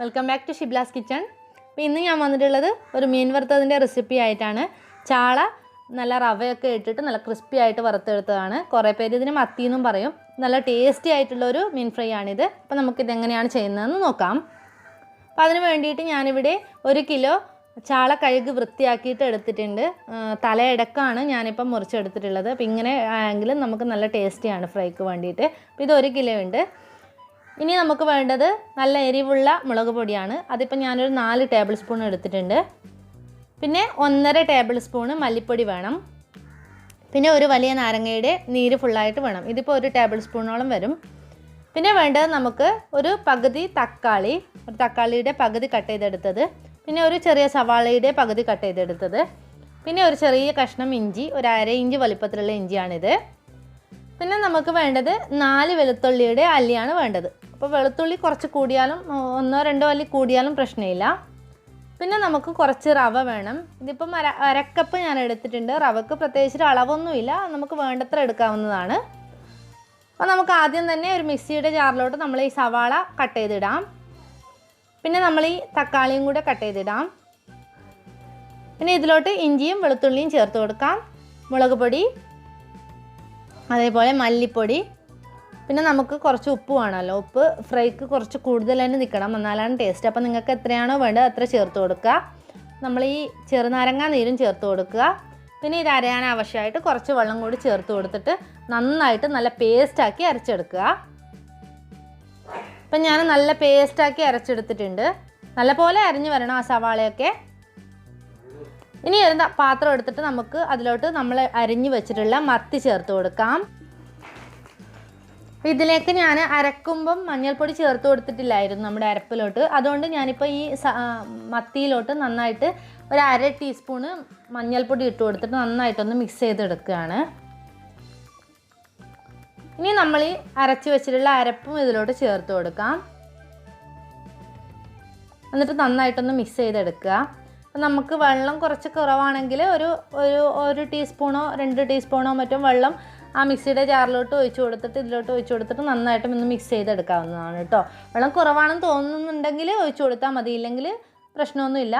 Welcome back to Shibla's kitchen അപ്പോൾ ഇന്ന് ഞാൻ വന്നിട്ടുള്ളത് ഒരു മീൻ വറുത്തതിന്റെ റെസിപ്പി ആയിട്ടാണ്. ചാള നല്ല റവയൊക്കെ ഇട്ടിട്ട് നല്ല ക്രിസ്പി ആയിട്ട് വറുത്തെടുത്തതാണ്. കുറേ പേര് ഇതിന് മത്തി എന്നും പറയും. നല്ല ടേസ്റ്റി ആയിട്ടുള്ള ഒരു മീൻ ഫ്രൈ ആണിത്. അപ്പോൾ നമുക്കിത് എങ്ങനെയാണ് ചെയ്യുന്നതെന്ന് നോക്കാം. അപ്പോൾ അതിന് വേണ്ടിയിട്ട് ഞാനിവിടെ ഒരു കിലോ ചാള കഴുകി വൃത്തിയാക്കിയിട്ട് എടുത്തിട്ടുണ്ട്. തലയടക്കാണ് ഞാനിപ്പം മുറിച്ചെടുത്തിട്ടുള്ളത്. അപ്പോൾ ഇങ്ങനെ ആയെങ്കിലും നമുക്ക് നല്ല ടേസ്റ്റിയാണ് ഫ്രൈക്ക് വേണ്ടിയിട്ട്. അപ്പോൾ ഇത് ഒരു കിലോ ഉണ്ട്. ഇനി നമുക്ക് വേണ്ടത് നല്ല എരിവുള്ള മുളക് പൊടിയാണ്. അതിപ്പോൾ ഞാനൊരു നാല് ടേബിൾ സ്പൂൺ എടുത്തിട്ടുണ്ട്. പിന്നെ ഒന്നര ടേബിൾ സ്പൂണ് മല്ലിപ്പൊടി വേണം. പിന്നെ ഒരു വലിയ നാരങ്ങയുടെ നീര് ഫുള്ളായിട്ട് വേണം. ഇതിപ്പോൾ ഒരു ടേബിൾ സ്പൂണോളം വരും. പിന്നെ വേണ്ടത് നമുക്ക് ഒരു പകുതി തക്കാളി ഒരു തക്കാളിയുടെ പകുതി കട്ട് ചെയ്തെടുത്തത്. പിന്നെ ഒരു ചെറിയ സവാളയുടെ പകുതി കട്ട് ചെയ്തെടുത്തത്. പിന്നെ ഒരു ചെറിയ കഷ്ണം ഇഞ്ചി ഒരു അര ഇഞ്ച് വലിപ്പത്തിലുള്ള ഇഞ്ചിയാണിത്. പിന്നെ നമുക്ക് വേണ്ടത് നാല് വെളുത്തുള്ളിയുടെ അല്ലിയാണ് വേണ്ടത്. അപ്പോൾ വെളുത്തുള്ളി കുറച്ച് കൂടിയാലും ഒന്നോ രണ്ടോ അല്ലി കൂടിയാലും പ്രശ്നമില്ല. പിന്നെ നമുക്ക് കുറച്ച് റവ വേണം. ഇതിപ്പം അര അരക്കപ്പ് ഞാൻ എടുത്തിട്ടുണ്ട്. റവക്ക് പ്രത്യേകിച്ച് അളവൊന്നുമില്ല. നമുക്ക് വേണ്ടത്ര എടുക്കാവുന്നതാണ്. അപ്പോൾ നമുക്ക് ആദ്യം തന്നെ ഒരു മിക്സിയുടെ ജാറിലോട്ട് നമ്മൾ ഈ സവാള കട്ട് ചെയ്തിടാം. പിന്നെ നമ്മൾ ഈ തക്കാളിയും കൂടെ കട്ട് ചെയ്തിടാം. പിന്നെ ഇതിലോട്ട് ഇഞ്ചിയും വെളുത്തുള്ളിയും ചേർത്ത് കൊടുക്കാം. മുളക് പൊടി അതേപോലെ മല്ലിപ്പൊടി. പിന്നെ നമുക്ക് കുറച്ച് ഉപ്പ് വേണമല്ലോ. ഉപ്പ് ഫ്രൈക്ക് കുറച്ച് കൂടുതൽ തന്നെ നിൽക്കണം. എന്നാലാണ് ടേസ്റ്റ് അപ്പോൾ നിങ്ങൾക്ക് എത്രയാണോ വേണ്ടത് അത്ര ചേർത്ത് കൊടുക്കുക. നമ്മൾ ഈ ചെറുനാരങ്ങ നീരും ചേർത്ത് കൊടുക്കുക. പിന്നെ ഇത് അരയാൻ ആവശ്യമായിട്ട് കുറച്ച് വെള്ളം കൂടി ചേർത്ത് കൊടുത്തിട്ട് നന്നായിട്ട് നല്ല പേസ്റ്റാക്കി അരച്ചെടുക്കുക. അപ്പം ഞാൻ നല്ല പേസ്റ്റാക്കി അരച്ചെടുത്തിട്ടുണ്ട്. നല്ലപോലെ അരിഞ്ഞു വരണം ആ സവാളയൊക്കെ. ഇനി ഒരു പാത്രം എടുത്തിട്ട് നമുക്ക് അതിലോട്ട് നമ്മൾ അരിഞ്ഞു വെച്ചിട്ടുള്ള മത്തി ചേർത്ത് കൊടുക്കാം. അപ്പോൾ ഇതിലേക്ക് ഞാൻ അരക്കുമ്പം മഞ്ഞൾപ്പൊടി ചേർത്ത് കൊടുത്തിട്ടില്ലായിരുന്നു നമ്മുടെ അരപ്പിലോട്ട്. അതുകൊണ്ട് ഞാനിപ്പോൾ ഈ മത്തിയിലോട്ട് നന്നായിട്ട് ഒരു അര ടീസ്പൂണ് മഞ്ഞൾപ്പൊടി ഇട്ട് കൊടുത്തിട്ട് നന്നായിട്ടൊന്ന് മിക്സ് ചെയ്തെടുക്കുകയാണ്. ഇനി നമ്മൾ ഈ അരച്ച് വെച്ചിട്ടുള്ള അരപ്പും ഇതിലോട്ട് ചേർത്ത് കൊടുക്കാം. എന്നിട്ട് നന്നായിട്ടൊന്ന് മിക്സ് ചെയ്തെടുക്കുക. അപ്പം നമുക്ക് വെള്ളം കുറച്ച് കുറവാണെങ്കിൽ ഒരു ഒരു ഒരു ടീസ്പൂണോ രണ്ട് ടീസ്പൂണോ മറ്റും വെള്ളം ആ മിക്സിയുടെ ജാറിലോട്ട് ഒഴിച്ച് കൊടുത്തിട്ട് ഇതിലോട്ട് ഒഴിച്ച് കൊടുത്തിട്ട് നന്നായിട്ട് ഒന്ന് മിക്സ് ചെയ്തെടുക്കാവുന്നതാണ് കേട്ടോ. വെള്ളം കുറവാണെന്ന് തോന്നുന്നുണ്ടെങ്കിൽ ഒഴിച്ച് കൊടുത്താൽ മതി. ഇല്ലെങ്കിൽ പ്രശ്നമൊന്നുമില്ല.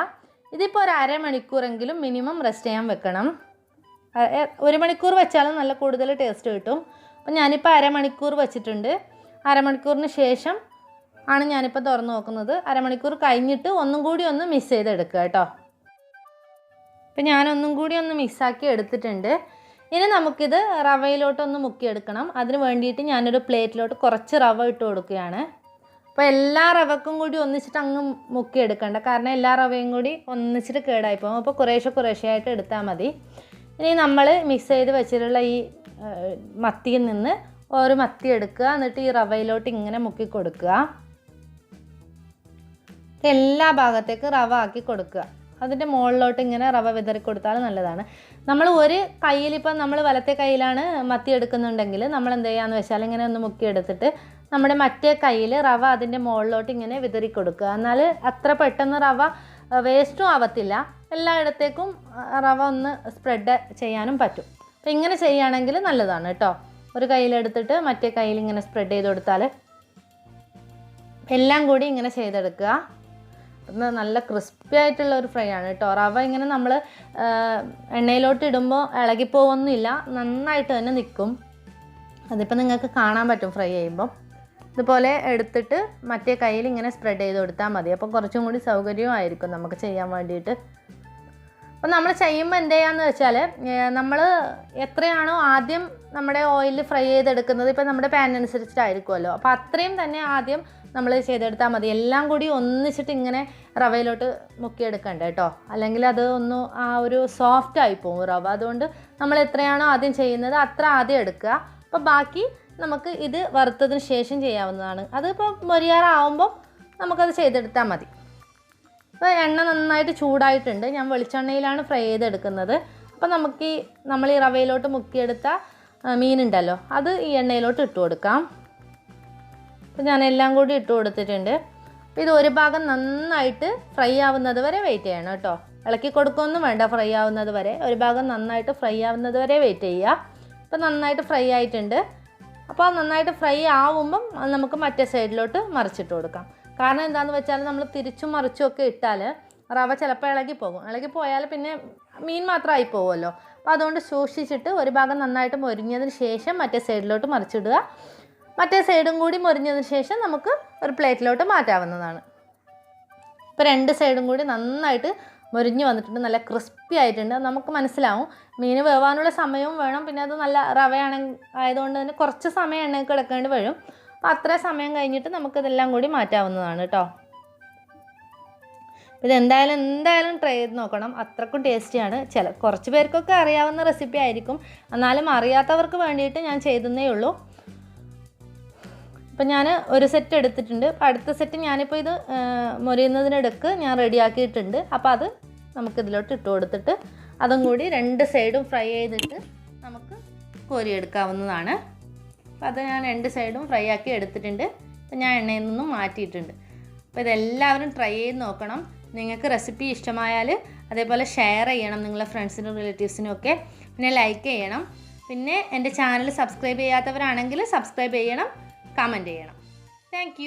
ഇതിപ്പോൾ ഒരു അരമണിക്കൂറെങ്കിലും മിനിമം റെസ്റ്റ് ചെയ്യാൻ വെക്കണം. ഒരു മണിക്കൂർ വെച്ചാലും നല്ല കൂടുതൽ ടേസ്റ്റ് കിട്ടും. അപ്പം ഞാനിപ്പോൾ അരമണിക്കൂർ വെച്ചിട്ടുണ്ട്. അരമണിക്കൂറിന് ശേഷം ആണ് ഞാനിപ്പോൾ തുറന്നു നോക്കുന്നത്. അരമണിക്കൂർ കഴിഞ്ഞിട്ട് ഒന്നും കൂടി ഒന്ന് മിക്സ് ചെയ്തെടുക്കുക കേട്ടോ. ഇപ്പം ഞാനൊന്നും കൂടി ഒന്ന് മിക്സാക്കി എടുത്തിട്ടുണ്ട്. ഇനി നമുക്കിത് റവയിലോട്ടൊന്ന് മുക്കിയെടുക്കണം. അതിന് വേണ്ടിയിട്ട് ഞാനൊരു പ്ലേറ്റിലോട്ട് കുറച്ച് റവ ഇട്ട് കൊടുക്കുകയാണ്. അപ്പോൾ എല്ലാ റവക്കും കൂടി ഒന്നിച്ചിട്ട് അങ്ങ് മുക്കിയെടുക്കണ്ട. കാരണം എല്ലാ റവയും കൂടി ഒന്നിച്ചിട്ട് കേടായി പോകും. അപ്പോൾ കുറേശ്ശെ കുറേശ്ശെ ആയിട്ട് എടുത്താൽ മതി. ഇനി നമ്മൾ മിക്സ് ചെയ്ത് വെച്ചിട്ടുള്ള ഈ മത്തിയിൽ നിന്ന് ഒരു മത്തി എടുക്കുക. എന്നിട്ട് ഈ റവയിലോട്ട് ഇങ്ങനെ മുക്കി കൊടുക്കുക. എല്ലാ ഭാഗത്തേക്ക് റവ ആക്കി കൊടുക്കുക. അതിന്റെ മുകളിലോട്ട് ഇങ്ങനെ റവ വിതറി കൊടുത്താൽ നല്ലതാണ്. നമ്മൾ ഒരു കയ്യിൽ ഇപ്പം നമ്മൾ വലത്തെ കയ്യിലാണ് മത്തി എടുക്കുന്നുണ്ടെങ്കിൽ നമ്മൾ എന്ത് ചെയ്യാന്ന് വെച്ചാൽ ഇങ്ങനെ ഒന്ന് മുക്കിയെടുത്തിട്ട് നമ്മുടെ മറ്റേ കയ്യിൽ റവ അതിന്റെ മുകളിലോട്ട് ഇങ്ങനെ വിതറി കൊടുക്കുക. എന്നാൽ അത്ര പെട്ടെന്ന് റവ വേസ്റ്റും ആവത്തില്ല. എല്ലായിടത്തേക്കും റവ ഒന്ന് സ്പ്രെഡ് ചെയ്യാനും പറ്റും. അപ്പം ഇങ്ങനെ ചെയ്യുകയാണെങ്കിൽ നല്ലതാണ് കേട്ടോ. ഒരു കയ്യിലെടുത്തിട്ട് മറ്റേ കയ്യിൽ ഇങ്ങനെ സ്പ്രെഡ് ചെയ്ത് കൊടുത്താൽ എല്ലാം കൂടി ഇങ്ങനെ ചെയ്തെടുക്കുക. നല്ല ക്രിസ്പി ആയിട്ടുള്ള ഒരു ഫ്രൈ ആണ് കേട്ടോ റവ ഇങ്ങനെ നമ്മൾ എണ്ണയിലോട്ട് ഇടുമ്പോൾ ഇളകിപ്പോവൊന്നുമില്ല. നന്നായിട്ട് തന്നെ നിൽക്കും അതിപ്പോൾ നിങ്ങൾക്ക് കാണാൻ പറ്റും ഫ്രൈ ചെയ്യുമ്പോൾ ഇതുപോലെ എടുത്തിട്ട് മറ്റേ കയ്യിൽ ഇങ്ങനെ സ്പ്രെഡ് ചെയ്ത് കൊടുത്താൽ മതി. അപ്പോൾ കുറച്ചും കൂടി സൗകര്യമായിരിക്കും നമുക്ക് ചെയ്യാൻ വേണ്ടിയിട്ട്. അപ്പോൾ നമ്മൾ ചെയ്യുമ്പോൾ എന്ത് ചെയ്യാന്ന് വെച്ചാൽ നമ്മൾ എത്രയാണോ ആദ്യം നമ്മുടെ ഓയിൽ ഫ്രൈ ചെയ്തെടുക്കുന്നത് ഇപ്പോൾ നമ്മുടെ പാൻ അനുസരിച്ചിട്ടായിരിക്കുമല്ലോ അപ്പോൾ അത്രയും തന്നെ ആദ്യം നമ്മൾ ചെയ്തെടുത്താൽ മതി. എല്ലാം കൂടി ഒന്നിച്ചിട്ട് ഇങ്ങനെ റവയിലോട്ട് മുക്കിയെടുക്കണ്ട കേട്ടോ അല്ലെങ്കിൽ അത് ഒന്ന് ആ ഒരു സോഫ്റ്റ് ആയി പോകും റവ. അതുകൊണ്ട് നമ്മൾ എത്രയാണോ ആദ്യം ചെയ്യുന്നത് അത്ര ആദ്യം എടുക്കുക. അപ്പോൾ ബാക്കി നമുക്ക് ഇത് വറുത്തതിന് ശേഷം ചെയ്യാവുന്നതാണ്. അതിപ്പോൾ മൊരിയാറാവുമ്പോൾ നമുക്കത് ചെയ്തെടുത്താൽ മതി. അപ്പോൾ എണ്ണ നന്നായിട്ട് ചൂടായിട്ടുണ്ട്. ഞാൻ വെളിച്ചെണ്ണയിലാണ് ഫ്രൈ ചെയ്തെടുക്കുന്നത്. അപ്പോൾ നമുക്ക് ഈ നമ്മൾ ഈ റവയിലോട്ട് മുക്കിയെടുത്ത മീനുണ്ടല്ലോ. അത് ഈ എണ്ണയിലോട്ട് ഇട്ട് കൊടുക്കാം. അപ്പോൾ ഞാൻ എല്ലാം കൂടി ഇട്ട് കൊടുത്തിട്ടുണ്ട്. അപ്പോൾ ഇത് ഒരു ഭാഗം നന്നായിട്ട് ഫ്രൈ ആവുന്നത് വരെ വെയിറ്റ് ചെയ്യണം കേട്ടോ. ഇളക്കി കൊടുക്കുകയൊന്നും വേണ്ട ഫ്രൈ ആവുന്നത് വരെ. ഒരു ഭാഗം നന്നായിട്ട് ഫ്രൈ ആവുന്നത് വരെ വെയിറ്റ് ചെയ്യുക. അപ്പോൾ നന്നായിട്ട് ഫ്രൈ ആയിട്ടുണ്ട്. അപ്പോൾ നന്നായിട്ട് ഫ്രൈ ആവുമ്പം നമുക്ക് മറ്റേ സൈഡിലോട്ട് മറിച്ചിട്ട് കൊടുക്കാം. കാരണം എന്താണെന്ന് വെച്ചാൽ നമ്മൾ തിരിച്ചും മറിച്ചും ഒക്കെ ഇട്ടാൽ റവ ചിലപ്പോൾ ഇളകി പോകും. ഇളകി പോയാൽ പിന്നെ മീൻ മാത്രമായി പോകുമല്ലോ. അപ്പോൾ അതുകൊണ്ട് സൂക്ഷിച്ചിട്ട് ഒരു ഭാഗം നന്നായിട്ട് മൊരിഞ്ഞതിന് ശേഷം മറ്റേ സൈഡിലോട്ട് മറിച്ചിടുക. മറ്റേ സൈഡും കൂടി മുറിഞ്ഞതിന് ശേഷം നമുക്ക് ഒരു പ്ലേറ്റിലോട്ട് മാറ്റാവുന്നതാണ്. ഇപ്പോൾ രണ്ട് സൈഡും കൂടി നന്നായിട്ട് മുരിഞ്ഞ് വന്നിട്ടുണ്ട്. നല്ല ക്രിസ്പി ആയിട്ടുണ്ട്. നമുക്ക് മനസ്സിലാവും. മീൻ വേവാനുള്ള സമയവും വേണം. പിന്നെ അത് നല്ല റവയാണ് ആയതുകൊണ്ട് തന്നെ കുറച്ച് സമയം എണ്ണ കിടക്കേണ്ടി വരും. അപ്പോൾ അത്ര സമയം കഴിഞ്ഞിട്ട് നമുക്കിതെല്ലാം കൂടി മാറ്റാവുന്നതാണ് കേട്ടോ. ഇത് എന്തായാലും എന്തായാലും ട്രൈ ചെയ്ത് നോക്കണം. അത്രക്കും ടേസ്റ്റിയാണ് ചില കുറച്ച് പേർക്കൊക്കെ അറിയാവുന്ന റെസിപ്പി ആയിരിക്കും. എന്നാലും അറിയാത്തവർക്ക് വേണ്ടിയിട്ട് ഞാൻ ചെയ്തതേ ഉള്ളൂ. ഇപ്പം ഞാൻ ഒരു സെറ്റ് എടുത്തിട്ടുണ്ട്. അപ്പം അടുത്ത സെറ്റ് ഞാനിപ്പോൾ ഇത് മുരിയുന്നതിനിടക്ക് ഞാൻ റെഡിയാക്കിയിട്ടുണ്ട്. അപ്പോൾ അത് നമുക്കിതിലോട്ട് ഇട്ട് കൊടുത്തിട്ട് അതും കൂടി രണ്ട് സൈഡും ഫ്രൈ ചെയ്തിട്ട് നമുക്ക് കോരിയെടുക്കാവുന്നതാണ്. അപ്പം അത് ഞാൻ രണ്ട് സൈഡും ഫ്രൈ ആക്കി എടുത്തിട്ടുണ്ട്. അപ്പം ഞാൻ എണ്ണയിൽ നിന്നും മാറ്റിയിട്ടുണ്ട്. അപ്പോൾ ഇതെല്ലാവരും ട്രൈ ചെയ്ത് നോക്കണം. നിങ്ങൾക്ക് റെസിപ്പി ഇഷ്ടമായാൽ അതേപോലെ ഷെയർ ചെയ്യണം നിങ്ങളുടെ ഫ്രണ്ട്സിനും റിലേറ്റീവ്സിനും ഒക്കെ. പിന്നെ ലൈക്ക് ചെയ്യണം. പിന്നെ എന്റെ ചാനൽ സബ്സ്ക്രൈബ് ചെയ്യാത്തവരാണെങ്കിൽ സബ്സ്ക്രൈബ് ചെയ്യണം. കമന്റ് ചെയ്യണം. താങ്ക്